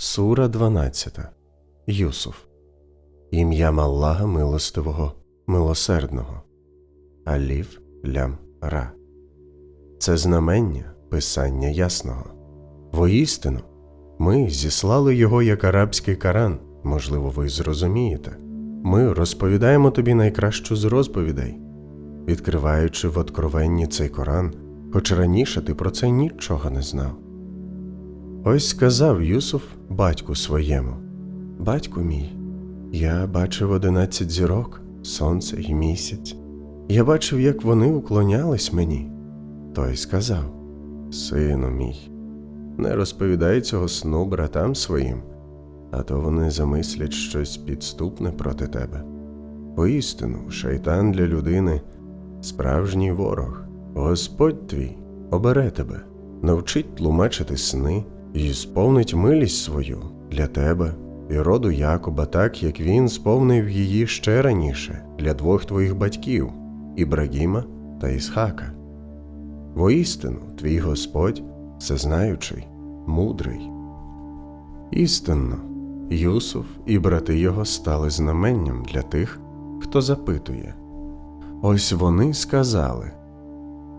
Сура 12. Юсуф. Ім'ям Аллаха милостивого, милосердного. Аліф лям ра. Це знамення писання ясного. Воістину, ми зіслали його як арабський Коран, можливо, ви зрозумієте. Ми розповідаємо тобі найкращу з розповідей, відкриваючи в откровенні цей Коран, хоч раніше ти про це нічого не знав. Ось сказав Юсуф батьку своєму: Батьку мій, я бачив одинадцять зірок, сонце і місяць. Я бачив, як вони уклонялись мені. Той сказав: Сину мій, не розповідай цього сну братам своїм, а то вони замислять щось підступне проти тебе. Поістину, шайтан для людини справжній ворог. Господь твій обере тебе, навчить тлумачити сни і сповнить милість свою для тебе і роду Якоба, так як він сповнив її ще раніше для двох твоїх батьків Ібрагіма та Ісхака. Воістину, твій Господь всезнаючий, мудрий. Істинно, Юсуф і брати його стали знаменням для тих, хто запитує. Ось вони сказали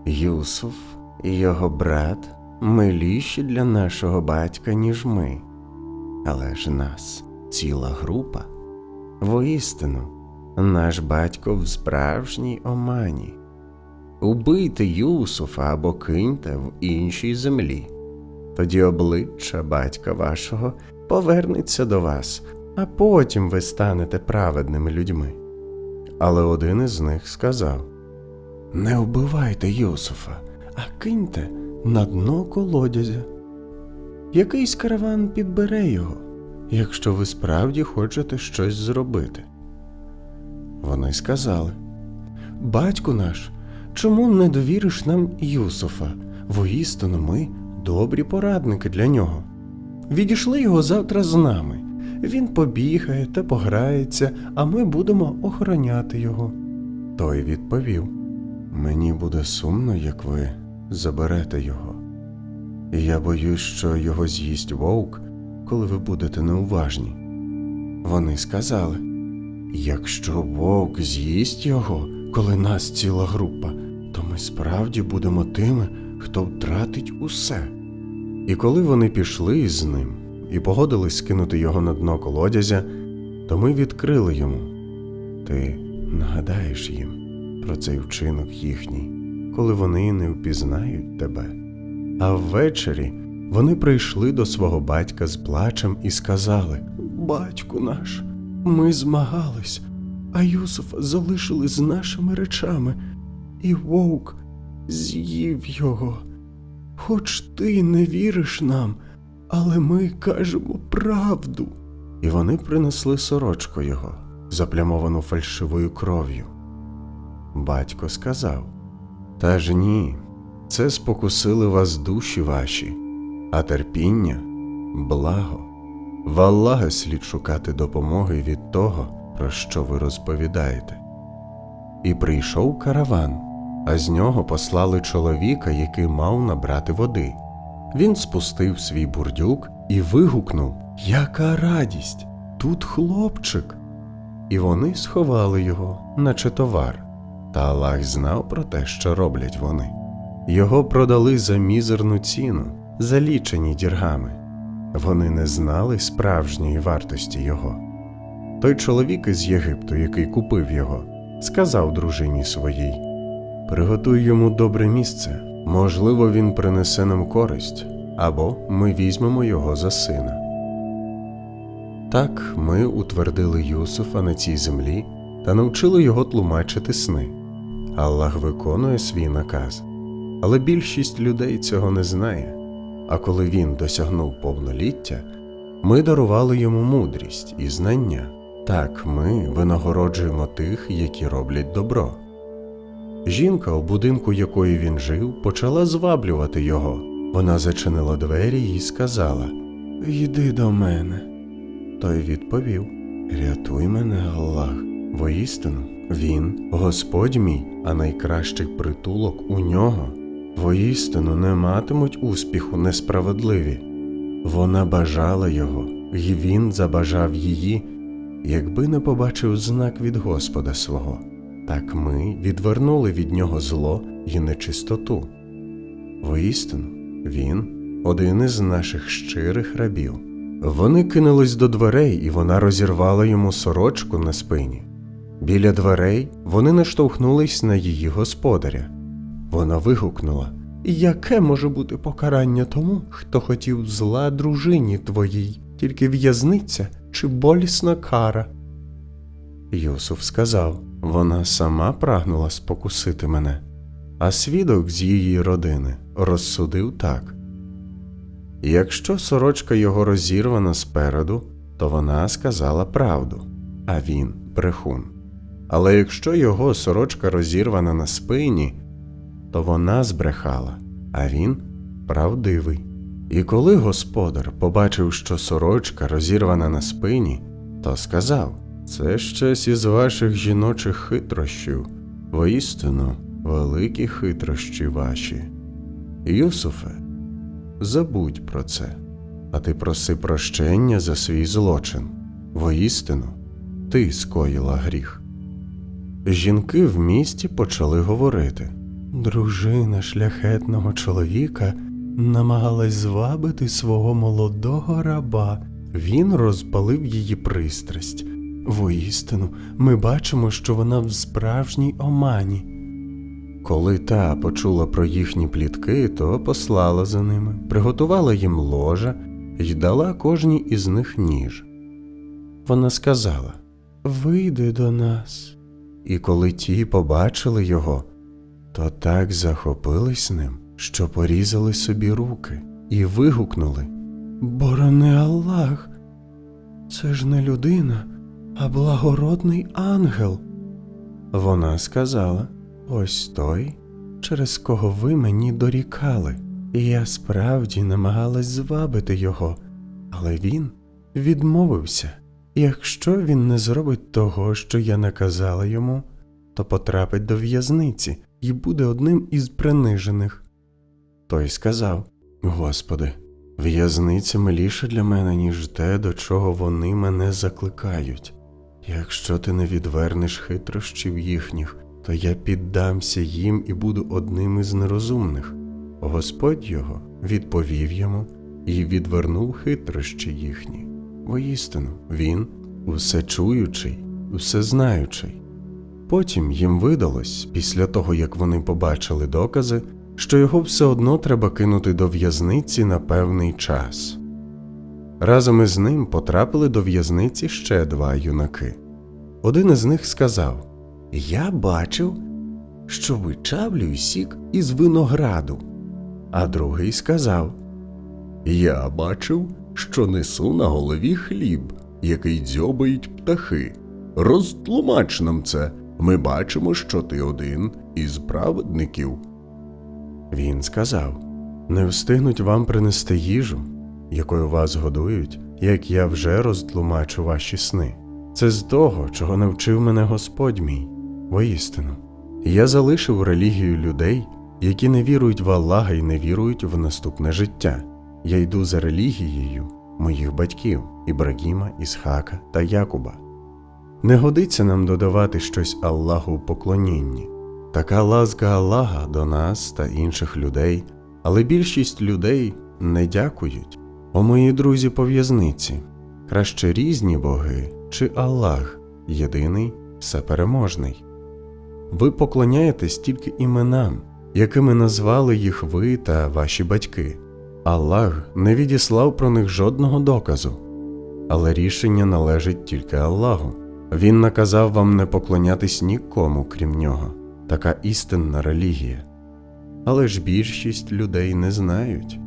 Юсуф і його брат миліші для нашого батька, ніж ми, але ж нас ціла група. Воістину, наш батько в справжній омані. Убийте Юсуфа або киньте в іншій землі. Тоді обличчя батька вашого повернеться до вас, а потім ви станете праведними людьми. Але один із них сказав Не вбивайте Юсуфа, а киньте на дно колодязя. Якийсь караван підбере його, якщо ви справді хочете щось зробити. Вони сказали Батьку наш, чому не довіриш нам Юсуфа? Воістину ми добрі порадники для нього. Відійшли його завтра з нами. Він побігає та пограється, а ми будемо охороняти його. Той відповів Мені буде сумно, як ви заберете його. І я боюсь, що його з'їсть вовк, коли ви будете неуважні. Вони сказали якщо вовк з'їсть його, коли нас ціла група, то ми справді будемо тими, хто втратить усе. І коли вони пішли із ним і погодились скинути його на дно колодязя, то ми відкрили йому. Ти нагадаєш їм про цей вчинок їхній, коли вони не впізнають тебе. А ввечері вони прийшли до свого батька з плачем і сказали: Батьку наш, ми змагались, а Юсуфа залишили з нашими речами, і вовк з'їв його. Хоч ти не віриш нам, але ми кажемо правду. І вони принесли сорочку його, заплямовану фальшивою кров'ю. Батько сказав: Та ж ні, це спокусили вас душі ваші, а терпіння благо. В Аллаха слід шукати допомоги від того, про що ви розповідаєте. І прийшов караван, а з нього послали чоловіка, який мав набрати води. Він спустив свій бурдюк і вигукнув Яка радість! Тут хлопчик. І вони сховали його, наче товар. Та Аллах знав про те, що роблять вони. Його продали за мізерну ціну, за лічені діргами. Вони не знали справжньої вартості його. Той чоловік із Єгипту, який купив його, сказав дружині своїй: Приготуй йому добре місце, можливо, він принесе нам користь, або ми візьмемо його за сина. Так ми утвердили Юсуфа на цій землі та навчили його тлумачити сни. Аллах виконує свій наказ, але більшість людей цього не знає. А коли він досягнув повноліття, ми дарували йому мудрість і знання. Так ми винагороджуємо тих, які роблять добро. Жінка, у будинку якої він жив, почала зваблювати його. Вона зачинила двері і сказала Йди до мене. Той відповів Рятуй мене, Аллах. Воістину, він Господь мій, а найкращий притулок у нього. Воістину не матимуть успіху несправедливі. Вона бажала його, і він забажав її, якби не побачив знак від Господа свого. Так ми відвернули від нього зло і нечистоту. Воістину, він один із наших щирих рабів. Вони кинулись до дверей, і вона розірвала йому сорочку на спині. Біля дверей вони наштовхнулись на її господаря. Вона вигукнула: Яке може бути покарання тому, хто хотів зла дружині твоїй, тільки в'язниця чи болісна кара? Юсуф сказав: Вона сама прагнула спокусити мене, а свідок з її родини розсудив так. Якщо сорочка його розірвана спереду, то вона сказала правду, а він брехун. Але якщо його сорочка розірвана на спині, то вона збрехала, а він правдивий. І коли господар побачив, що сорочка розірвана на спині, то сказав це щось із ваших жіночих хитрощів, воістину великі хитрощі ваші. Юсуфе, забудь про це, а ти проси прощення за свій злочин. Воістину, ти скоїла гріх. Жінки в місті почали говорити. Дружина шляхетного чоловіка намагалась звабити свого молодого раба. Він розпалив її пристрасть. Воістину, ми бачимо, що вона в справжній омані. Коли та почула про їхні плітки, то послала за ними, приготувала їм ложа й дала кожній із них ніж. Вона сказала Вийди до нас. І коли ті побачили його, то так захопились ним, що порізали собі руки і вигукнули Борони Аллах, це ж не людина, а благородний ангел. Вона сказала Ось той, через кого ви мені дорікали, і я справді намагалась звабити його, але він відмовився. Якщо він не зробить того, що я наказала йому, то потрапить до в'язниці і буде одним із принижених. Той сказав Господи, в'язниця миліша для мене, ніж те, до чого вони мене закликають. Якщо ти не відвернеш хитрощів їхніх, то я піддамся їм і буду одним із нерозумних. Господь його відповів йому і відвернув хитрощі їхні. Воістину, він усечуючий, усезнаючий. Потім їм видалось, після того як вони побачили докази, що його все одно треба кинути до в'язниці на певний час. Разом із ним потрапили до в'язниці ще два юнаки. Один із них сказав Я бачив, що вичавлюю сік із винограду. А другий сказав Я бачив, що несу на голові хліб, який дзьобають птахи. Розтлумач нам це. Ми бачимо, що ти один із праведників. Він сказав Не встигнуть вам принести їжу, якою вас годують, як я вже розтлумачу ваші сни. Це з того, чого навчив мене Господь мій, воістину. Я залишив релігію людей, які не вірують в Аллаха і не вірують в наступне життя. Я йду за релігією моїх батьків Ібрагіма, Ісхака та Якуба. Не годиться нам додавати щось Аллаху у поклонінні. Така ласка Аллаха до нас та інших людей, але більшість людей не дякують. О мої друзі по в'язниці, краще різні боги чи Аллах, єдиний всепереможний. Ви поклоняєтесь тільки іменам, якими назвали їх ви та ваші батьки. Аллах не відіслав про них жодного доказу, але рішення належить тільки Аллаху. Він наказав вам не поклонятись нікому, крім нього, така істинна релігія. Але ж більшість людей не знають.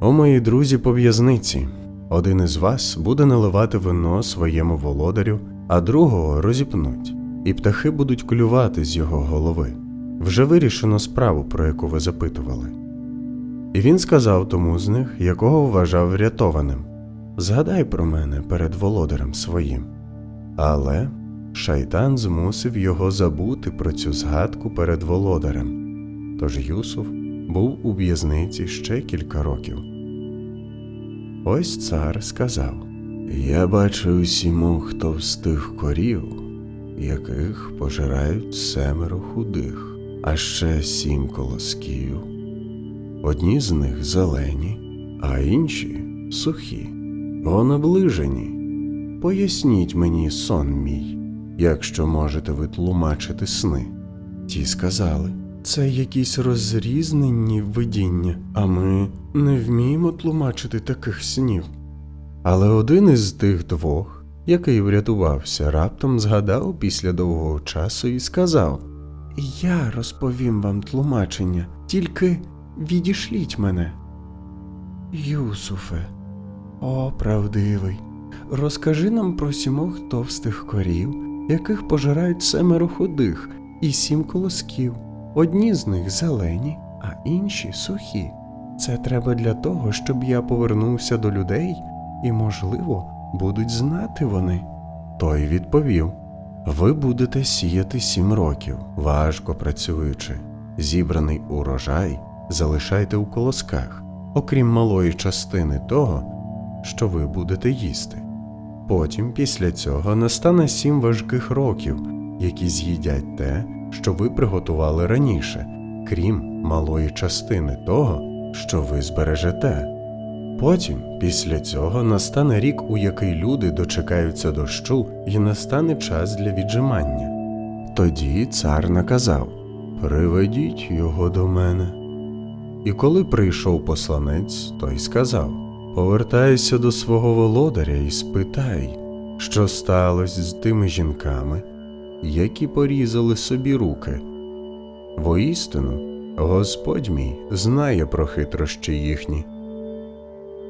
О мої друзі по в'язниці, один із вас буде наливати вино своєму володарю, а другого розіпнуть, і птахи будуть клювати з його голови. Вже вирішено справу, про яку ви запитували. І він сказав тому з них, якого вважав врятованим Згадай про мене перед володарем своїм. Але шайтан змусив його забути про цю згадку перед володарем. Тож Юсуф був у в'язниці ще кілька років. Ось цар сказав Я бачив сімох товстих корів, яких пожирають семеро худих, а ще сім колосків. Одні з них зелені, а інші сухі, онаближені. Поясніть мені сон мій, якщо можете ви тлумачити сни. Ті сказали, це якісь розрізнені видіння, а ми не вміємо тлумачити таких снів. Але один із тих двох, який врятувався, раптом згадав після довгого часу і сказав: Я розповім вам тлумачення, тільки відішліть мене. Юсуфе, о, правдивий, розкажи нам про сімох товстих корів, яких пожирають семеро худих і сім колосків. Одні з них зелені, а інші сухі. Це треба для того, щоб я повернувся до людей, і, можливо, будуть знати вони. Той відповів: Ви будете сіяти сім років, важко працюючи. Зібраний урожай залишайте у колосках, окрім малої частини того, що ви будете їсти. Потім, після цього, настане сім важких років, які з'їдять те, що ви приготували раніше, крім малої частини того, що ви збережете. Потім, після цього, настане рік, у який люди дочекаються дощу, і настане час для віджимання. Тоді цар наказав Приведіть його до мене. І коли прийшов посланець, той сказав Повертайся до свого володаря і спитай, що сталося з тими жінками, які порізали собі руки. Воістину, Господь мій знає про хитрощі їхні.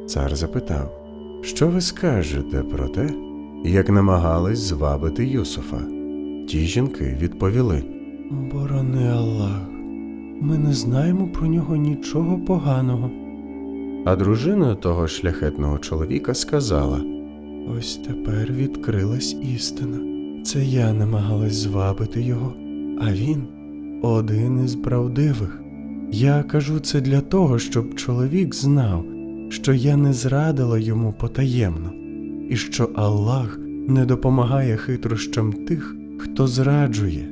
Цар запитав, що ви скажете про те, як намагались звабити Юсуфа? Ті жінки відповіли Борони Аллах, ми не знаємо про нього нічого поганого. А дружина того шляхетного чоловіка сказала Ось тепер відкрилась істина. Це я намагалась звабити його, а він один із правдивих. Я кажу це для того, щоб чоловік знав, що я не зрадила йому потаємно, і що Аллах не допомагає хитрощам тих, хто зраджує.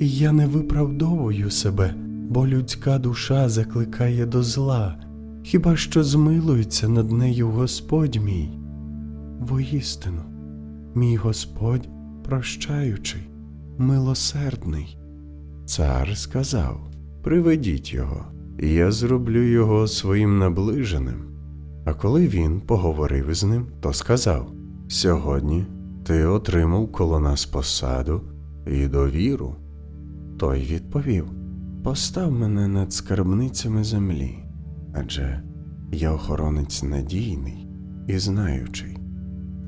І я не виправдовую себе, бо людська душа закликає до зла, хіба що змилується над нею Господь мій. Воістину, мій Господь прощаючий, милосердний. Цар сказав Приведіть його, і я зроблю його своїм наближеним. А коли він поговорив із ним, то сказав Сьогодні ти отримав коло нас посаду і довіру. Той відповів Постав мене над скарбницями землі, адже я охоронець надійний і знаючий.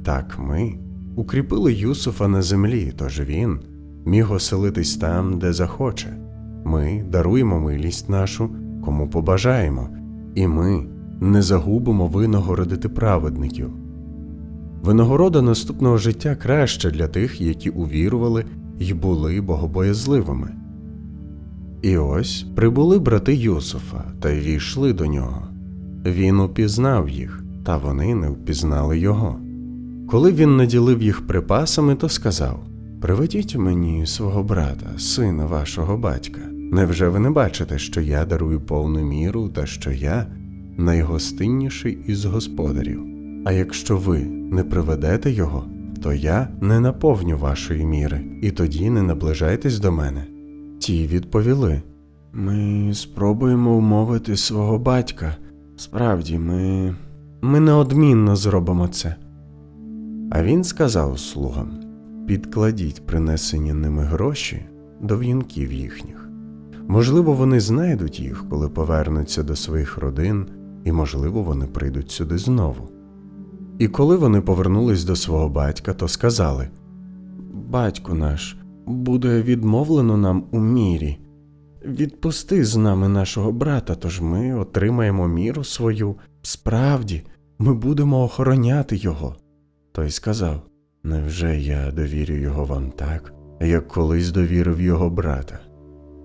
Так ми укріпили Юсуфа на землі, тож він міг оселитись там, де захоче. Ми даруємо милість нашу, кому побажаємо, і ми не загубимо винагородити праведників. Винагорода наступного життя краща для тих, які увірували й були богобоязливими. І ось прибули брати Юсуфа та й війшли до нього. Він упізнав їх, та вони не впізнали його. Коли він наділив їх припасами, то сказав Приведіть мені свого брата, сина вашого батька. Невже ви не бачите, що я дарую повну міру та що я найгостинніший із господарів? А якщо ви не приведете його, то я не наповню вашої міри, і тоді не наближайтесь до мене. Ті відповіли Ми спробуємо вмовити свого батька. Справді, ми. ми неодмінно зробимо це. А він сказав слугам підкладіть принесені ними гроші до в'юнків їхніх. Можливо, вони знайдуть їх, коли повернуться до своїх родин, і, можливо, вони прийдуть сюди знову. І коли вони повернулись до свого батька, то сказали Батько наш, буде відмовлено нам у мірі. Відпусти з нами нашого брата, тож ми отримаємо міру свою. Справді, ми будемо охороняти його. Той сказав Невже я довірю його вам так, як колись довірив його брата?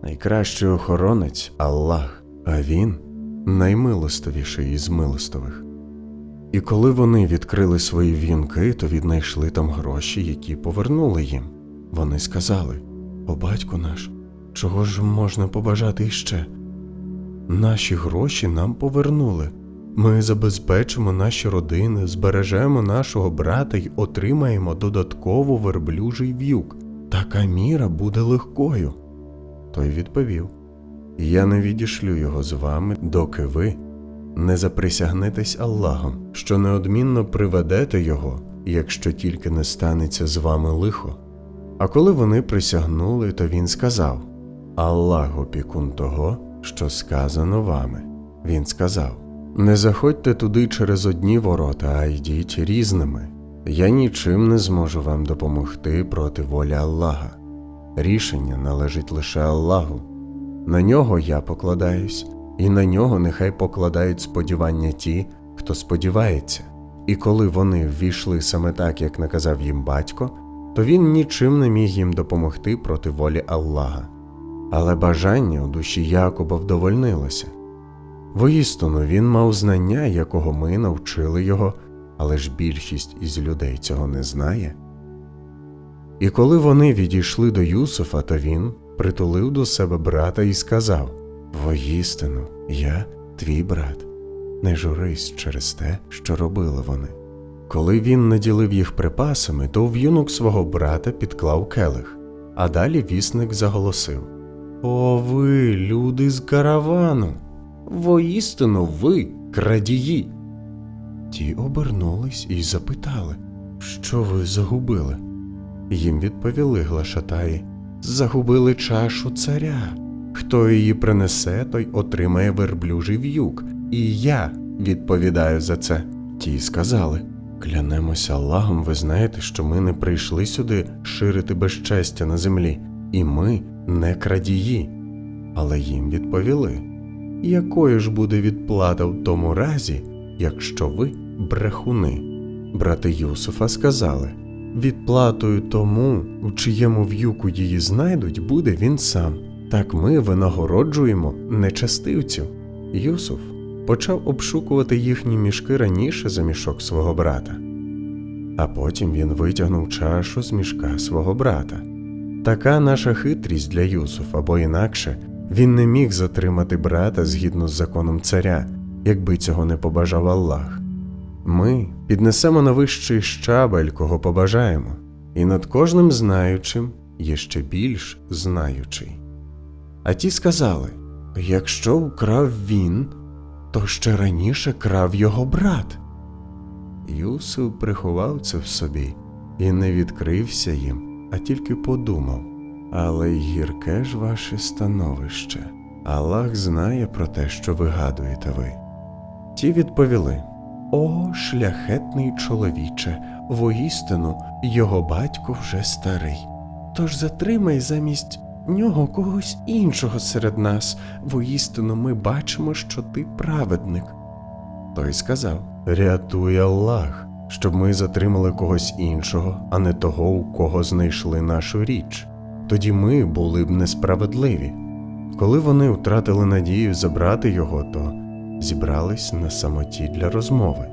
Найкращий охоронець Аллах, а він наймилостивіший із милостивих. І коли вони відкрили свої вінки, то віднайшли там гроші, які повернули їм. Вони сказали: О, батько наш, чого ж можна побажати іще? Наші гроші нам повернули. Ми забезпечимо наші родини, збережемо нашого брата й отримаємо додатково верблюжий в'юк. Така міра буде легкою. Той відповів: Я не відішлю його з вами, доки ви не заприсягнетесь Аллахом, що неодмінно приведете його, якщо тільки не станеться з вами лихо. А коли вони присягнули, то він сказав: Аллах опікун того, що сказано вами. Він сказав: Не заходьте туди через одні ворота, а йдіть різними. Я нічим не зможу вам допомогти проти волі Аллаха. Рішення належить лише Аллаху. На нього я покладаюсь, і на нього нехай покладають сподівання ті, хто сподівається. І коли вони ввійшли саме так, як наказав їм батько, то він нічим не міг їм допомогти проти волі Аллаха. Але бажання у душі Якоба вдовольнилося. Воістину він мав знання, якого ми навчили його, але ж більшість із людей цього не знає. І коли вони відійшли до Юсуфа, то він притулив до себе брата і сказав: Воістину, я твій брат, не журись через те, що робили вони. Коли він наділив їх припасами, то в'юнок свого брата підклав келих, а далі вісник заголосив: О, ви, люди з каравану! Воістину ви, крадії. Ті обернулись і запитали, що ви загубили. Їм відповіли глашатаї Загубили чашу царя. Хто її принесе, той отримає верблюжий в'юк, і я відповідаю за це. Ті сказали Клянемося Аллахом, ви знаєте, що ми не прийшли сюди ширити безчестя на землі, і ми не крадії. Але їм відповіли якою ж буде відплата в тому разі, якщо ви брехуни? Брати Юсуфа сказали відплатою тому, у чиєму в'юку її знайдуть, буде він сам. Так ми винагороджуємо нечастивцю. Юсуф почав обшукувати їхні мішки раніше за мішок свого брата. А потім він витягнув чашу з мішка свого брата. Така наша хитрість для Юсуфа, бо інакше він не міг затримати брата згідно з законом царя, якби цього не побажав Аллах. Ми піднесемо на вищий щабель, кого побажаємо, і над кожним знаючим є ще більш знаючий. А ті сказали якщо вкрав він, то ще раніше крав його брат. Юсуф приховав це в собі і не відкрився їм, а тільки подумав. Але й гірке ж ваше становище. Аллах знає про те, що вигадуєте ви. Ті відповіли: О, шляхетний чоловіче, воістину його батько вже старий. Тож затримай замість нього когось іншого серед нас, воістину ми бачимо, що ти праведник. Той сказав: Рятуй Аллах, щоб ми затримали когось іншого, а не того, у кого знайшли нашу річ. Тоді ми були б несправедливі. Коли вони втратили надію забрати його, то зібрались на самоті для розмови.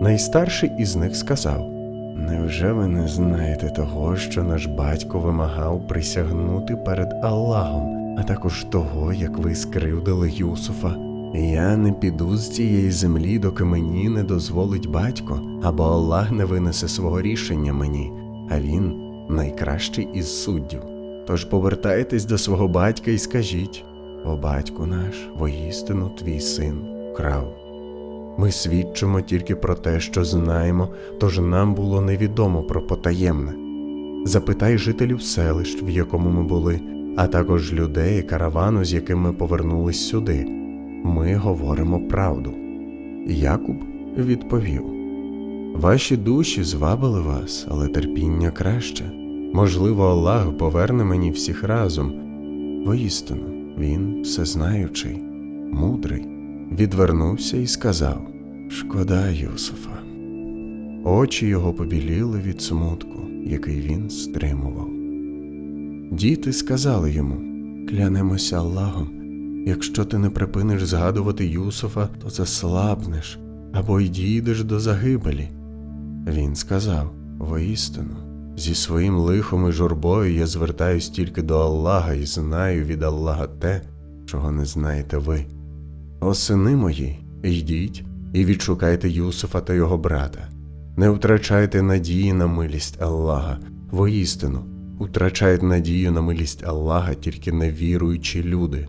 Найстарший із них сказав: Невже ви не знаєте того, що наш батько вимагав присягнути перед Аллахом, а також того, як ви скривдили Юсуфа? Я не піду з цієї землі, доки мені не дозволить батько, або Аллах не винесе свого рішення мені, а він найкращий із суддів. Тож повертайтесь до свого батька і скажіть: О батьку наш, воістину твій син крав. Ми свідчимо тільки про те, що знаємо, тож нам було невідомо про потаємне. Запитай жителів селищ, в якому ми були, а також людей каравану, з яким ми повернулись сюди. Ми говоримо правду. Якуб відповів: Ваші душі звабили вас, але терпіння краще. Можливо, Аллах поверне мені всіх разом. Воістину, він всезнаючий, мудрий, відвернувся і сказав: Шкода Юсуфа. Очі його побіліли від смутку, який він стримував. Діти сказали йому: Клянемося Аллахом, якщо ти не припиниш згадувати Юсуфа, то заслабнеш, або й дійдеш до загибелі. Він сказав воістину, зі своїм лихом і журбою я звертаюсь тільки до Аллаха і знаю від Аллаха те, чого не знаєте ви. О сини мої, йдіть і відшукайте Юсуфа та його брата. Не втрачайте надії на милість Аллаха, воістину, втрачають надію на милість Аллаха тільки невіруючі люди.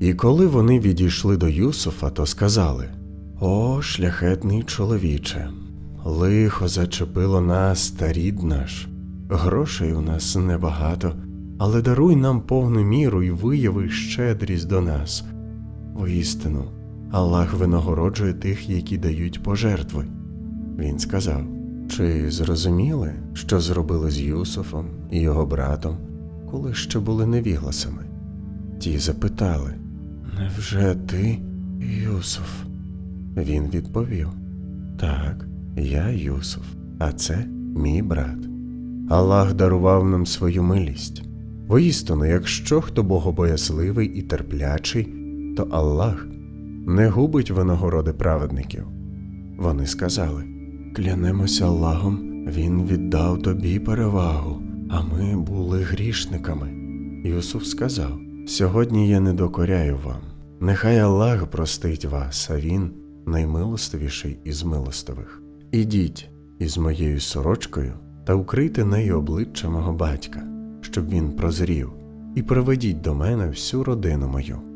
І коли вони відійшли до Юсуфа, то сказали: О, шляхетний чоловіче, лихо зачепило нас та рід наш. Грошей у нас небагато, але даруй нам повну міру і вияви щедрість до нас. Воістину, Аллах винагороджує тих, які дають пожертви. Він сказав: Чи зрозуміли, що зробили з Юсуфом і його братом, коли ще були невігласами? Ті запитали: Невже ти, Юсуф? Він відповів: Так, я Юсуф, а це мій брат. Аллах дарував нам свою милість. Воістину, якщо хто богобоязливий і терплячий, то Аллах не губить винагороди праведників. Вони сказали: Клянемося Аллахом, Він віддав тобі перевагу, а ми були грішниками. Юсуф сказав: Сьогодні я не докоряю вам. Нехай Аллах простить вас, а Він наймилостивіший із милостивих. Ідіть із моєю сорочкою та укрийте нею обличчя мого батька, щоб він прозрів, і приведіть до мене всю родину мою.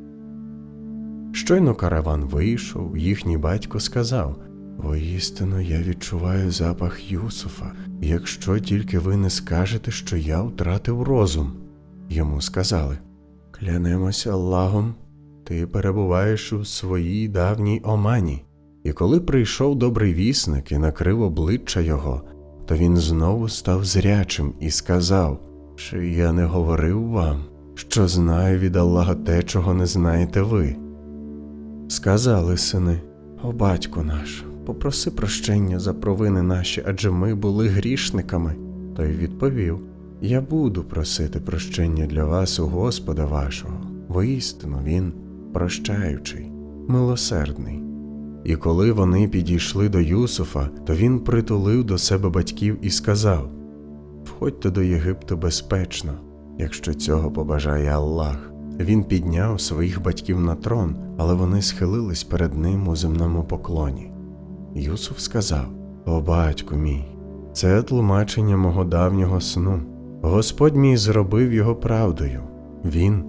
Щойно караван вийшов, їхній батько сказав Воістину я відчуваю запах Юсуфа, якщо тільки ви не скажете, що я втратив розум. Йому сказали Клянемося Аллахом, ти перебуваєш у своїй давній омані. І коли прийшов добрий вісник і накрив обличчя його, то він знову став зрячим і сказав, чи я не говорив вам, що знаю від Аллаха те, чого не знаєте ви. Сказали сини, о батько наш, попроси прощення за провини наші, адже ми були грішниками. Той відповів: Я буду просити прощення для вас у Господа вашого, воістину він прощаючий, милосердний. І коли вони підійшли до Юсуфа, то він притулив до себе батьків і сказав: Входьте до Єгипту безпечно, якщо цього побажає Аллах. Він підняв своїх батьків на трон, але вони схилились перед ним у земному поклоні. Юсуф сказав: О батьку мій, це тлумачення мого давнього сну. Господь мій зробив його правдою. Він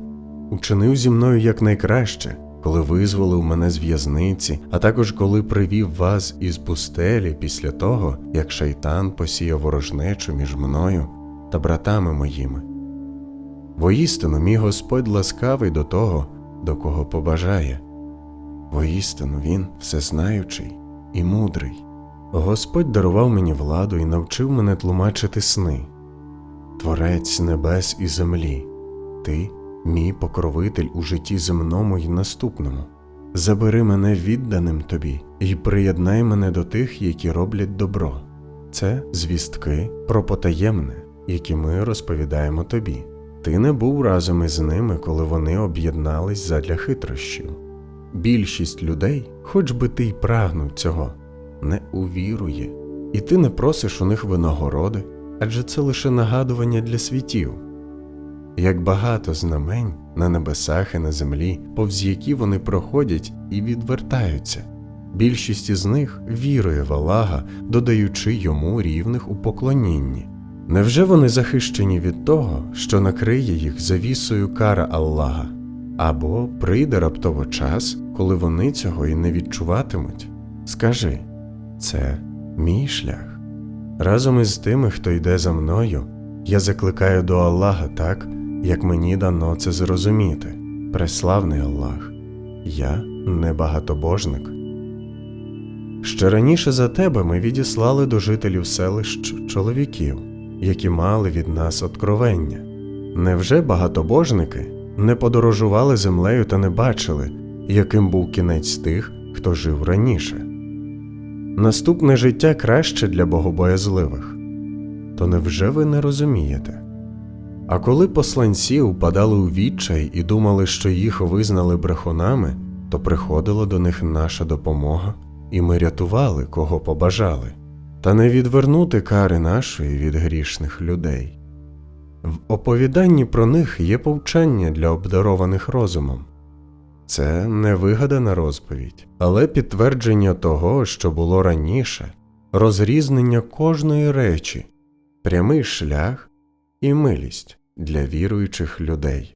учинив зі мною якнайкраще, коли визволив мене з в'язниці, а також коли привів вас із пустелі після того, як шайтан посіяв ворожнечу між мною та братами моїми. Воістину, мій Господь ласкавий до того, до кого побажає. Воістину Він всезнаючий і мудрий. Господь дарував мені владу і навчив мене тлумачити сни. Творець небес і землі, ти мій покровитель у житті земному й наступному. Забери мене відданим тобі і приєднай мене до тих, які роблять добро. Це звістки про потаємне, які ми розповідаємо тобі. Ти не був разом із ними, коли вони об'єднались задля хитрощів. Більшість людей, хоч би ти й прагнув цього, не увірує, і ти не просиш у них винагороди, адже це лише нагадування для світів. Як багато знамень на небесах і на землі, повз які вони проходять і відвертаються. Більшість із них вірує в Аллаха, додаючи йому рівних у поклонінні. Невже вони захищені від того, що накриє їх завісою кара Аллаха, або прийде раптово час, коли вони цього і не відчуватимуть? Скажи, це мій шлях. Разом із тими, хто йде за мною, я закликаю до Аллаха так, як мені дано це зрозуміти. Преславний Аллах, я не багатобожник. Ще раніше за тебе ми відіслали до жителів селищ чоловіків, які мали від нас откровення. Невже багатобожники не подорожували землею та не бачили, яким був кінець тих, хто жив раніше? Наступне життя краще для богобоязливих. То невже ви не розумієте? А коли посланці упадали у відчай і думали, що їх визнали брехунами, то приходила до них наша допомога, і ми рятували, кого побажали, та не відвернути кари нашої від грішних людей. В оповіданні про них є повчання для обдарованих розумом. Це не вигадана розповідь, але підтвердження того, що було раніше, розрізнення кожної речі, прямий шлях і милість для віруючих людей.